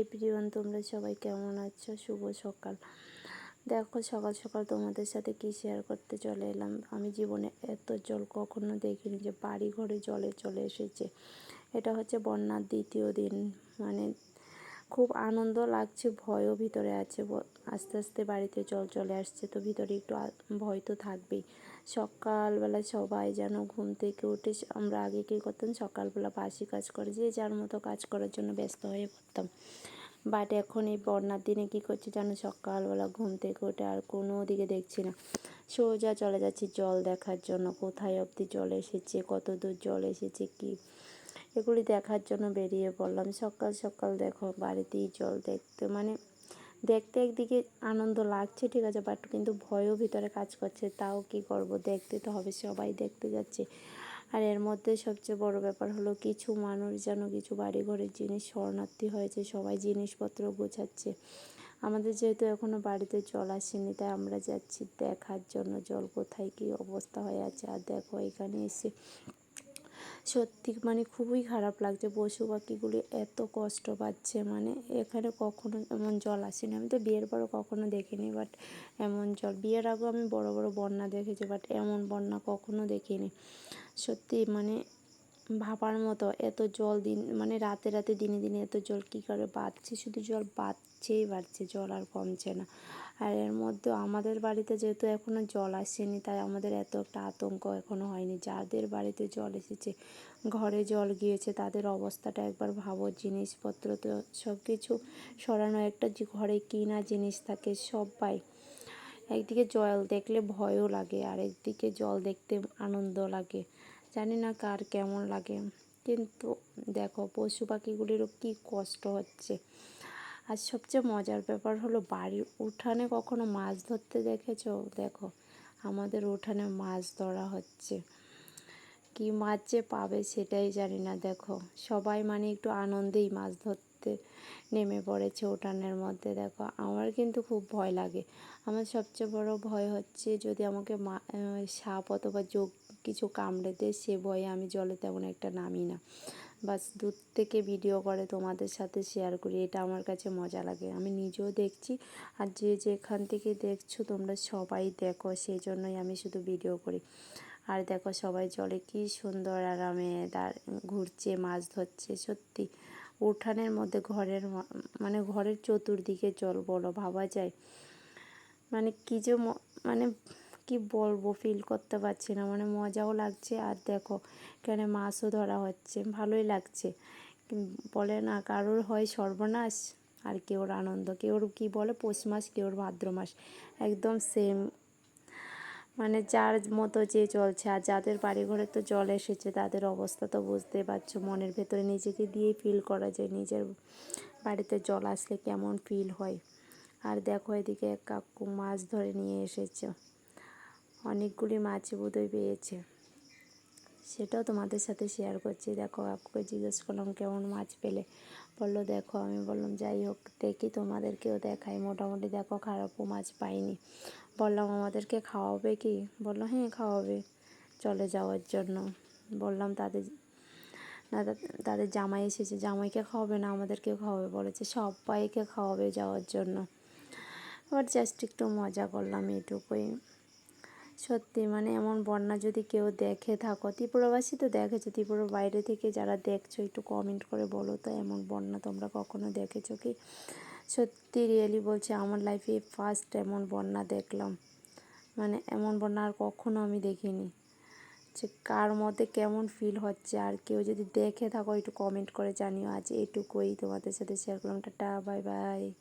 Everyone তোমরা সবাই কেমন আছো? শুভ সকাল। দেখো, সকাল সকাল তোমাদের সাথে কি শেয়ার করতে চলে এলাম। আমি জীবনে এত জল কখনো দেখিনি যে বাড়ি ঘরে জলে চলে এসেছে। এটা হচ্ছে বন্যার দ্বিতীয় দিন। মানে খুব আনন্দ লাগছে, ভয়ও ভিতরে আছে আস্তে আস্তে বাড়িতে জল চলে আসছে, তো ভিতরে একটু ভয় তো থাকবেই। সকালবেলা সবাই যেন ঘুম থেকে উঠে আমরা আগে কী করতাম, সকালবেলা বাসি কাজ করে, যে যার মতো কাজ করার জন্য ব্যস্ত হয়ে পড়তাম। বাট এখন এই বন্যার দিনে কী করছি জানো সকালবেলা ঘুম থেকে উঠে আর কোনো দিকে দেখছি না। সোজা চলে যাচ্ছি জল দেখার জন্য, কোথায় অবধি জল এসেছে কত দূর জল এসেছে, কি এগুলি দেখার জন্য বেরিয়ে পড়লাম। সকাল সকাল দেখো, বাড়িতেই জল দেখতে মানে দেখতে একদিকে আনন্দ লাগছে, ঠিক আছে বাট কিন্তু ভয়ও ভিতরে কাজ করছে। তাও কি করব? দেখতে তো হবে, সবাই দেখতে যাচ্ছে। আর এর মধ্যে সবচেয়ে বড় ব্যাপার হলো, কিছু মানুষ যেন কিছু বাড়ি ঘরের জিনিস শরণার্থী হয়েছে, সবাই জিনিসপত্র গোছাচ্ছে। আমাদের যেহেতু এখনও বাড়িতে জল আসেনি, তাই আমরা যাচ্ছি দেখার জন্য, জল কোথায় কী অবস্থা হয়ে আছে। আর দেখো, এখানে এসে সত্যি মানে খুবই খারাপ লাগছে পশু পাখিগুলি এত কষ্ট পাচ্ছে মানে এখানে কখনো এমন জল আসেনি। আমি তো বিয়ের পরও কখনো দেখিনি বাট এমন জল। বিয়ের আগেও আমি বড় বড় বন্যা দেখেছি বাট এমন বন্যা কখনো দেখিনি। সত্যি মানে ভাবার মতো এত জল দিন মানে রাতে রাতে দিনে দিনে এত জল কী করে বাড়ছে? শুধু জল বাড়ছেই বাড়ছে, জল আর কমছে না। আর এর মধ্যে আমাদের বাড়িতে যেহেতু এখনও জল আসেনি, তাই আমাদের এত একটা আতঙ্ক এখনও হয়নি। যাদের বাড়িতে জল এসেছে, ঘরে জল গিয়েছে, তাদের অবস্থাটা একবার ভাবো। জিনিসপত্র তো সব কিছু সরানো, একটা যে ঘরে কী না জিনিস থাকে সবাই। একদিকে জল দেখলে ভয়ও লাগে, আর একদিকে জল দেখতে আনন্দ লাগে। জানি না কার কেমন লাগে। কিন্তু দেখো, পশু পাখিগুলিরও কী কষ্ট হচ্ছে। আর সবচেয়ে মজার ব্যাপার হলো, বাড়ির উঠানে কখনো মাছ ধরতে দেখেছ? দেখো, আমাদের উঠানে মাছ ধরা হচ্ছে। কি মাছ যে পাবে সেটাই জানি না দেখো। সবাই মানে একটু আনন্দেই মাছ ধরতে নেমে পড়েছে উঠানের মধ্যে, দেখো। আমার কিন্তু খুব ভয় লাগে। আমার সবচেয়ে বড় ভয় হচ্ছে যদি আমাকে মা সাপ অথবা যোগ কিছু কামড়ে দেয় সে ভয়ে আমি জলে তেমন একটা নামি না। বাস দূর থেকে ভিডিও করে তোমাদের সাথে শেয়ার করি, এটা আমার কাছে মজা লাগে। আমি নিজেও দেখছি আর যে যেখান থেকে দেখছ তোমরা সবাই দেখো, সেই জন্যই আমি শুধু ভিডিও করি। আর দেখো সবাই জলে কি সুন্দর আরামে দাঁড় ঘুরছে, মাছ ধরছে, সত্যি। উঠানের মধ্যে ঘরের মানে ঘরের চতুর্দিকে জল বলো ভাবা যায়। মানে কী যে মানে কি বলব ফিল করতে পারছি না। মানে মজাও লাগছে আর দেখো, এখানে মাছও ধরা হচ্ছে, ভালোই লাগছে। বলে না, কারোর হয় সর্বনাশ আর কেউর আনন্দ। কেউর কি বলে, পৌষ মাস, কেউর ভাদ্র মাস। একদম সেম মানে যার মতো যে চলছে, আর যাদের বাড়ি ঘরে তো জল এসেছে, তাদের অবস্থা তো বুঝতে পারছ। মনের ভেতরে নিজেকে দিয়ে ফিল করা যায়, নিজের বাড়িতে জল আসলে কেমন ফিল হয়। আর দেখো এদিকে এক কাকু মাছ ধরে নিয়ে এসেছে। অনেকগুলি মাছ বোধহয় পেয়েছে। সেটাও তোমাদের সাথে শেয়ার করছি। দেখো কাকুকে জিজ্ঞেস করলাম, কেমন মাছ পেলে? বলল, দেখো, আমি বললাম, যাই হোক, দেখি তোমাদেরকেও দেখাই। মোটামুটি দেখো, খারাপও মাছ পাইনি। বললাম, আমাদেরকে খাওয়াবে কি? বলল হ্যাঁ খাওয়াবে। চলে যাওয়ার জন্য। বললাম, তাদের, না তাদের জামাই এসেছে। জামাইকে খাওয়াবে না আমাদেরকে খাওয়াবে? বলেছে, সবাইকে খাওয়াবে যাওয়ার জন্য। আবার জাস্ট একটু মজা করলাম এটুকুই। সত্যি মানে এমন বন্যা যদি কেউ দেখে থাকো, ত্রিপুরাবাসী তো দেখেছ, ত্রিপুরার বাইরে থেকে যারা দেখছ, একটু কমেন্ট করে বলো তো এমন বন্যা তোমরা কখনো দেখেছ কি? সত্যি রিয়েলি বলছে, আমার লাইফে ফার্স্ট এমন বন্যা দেখলাম। মানে এমন বন্যা আর কখনো আমি দেখিনি। যে কার মধ্যে কেমন ফিল হচ্ছে, আর কেউ যদি দেখে থাকো, একটু কমেন্ট করে জানিও, আজ এটুকুই তোমাদের সাথে শেয়ার করলাম, টাটা বাই বাই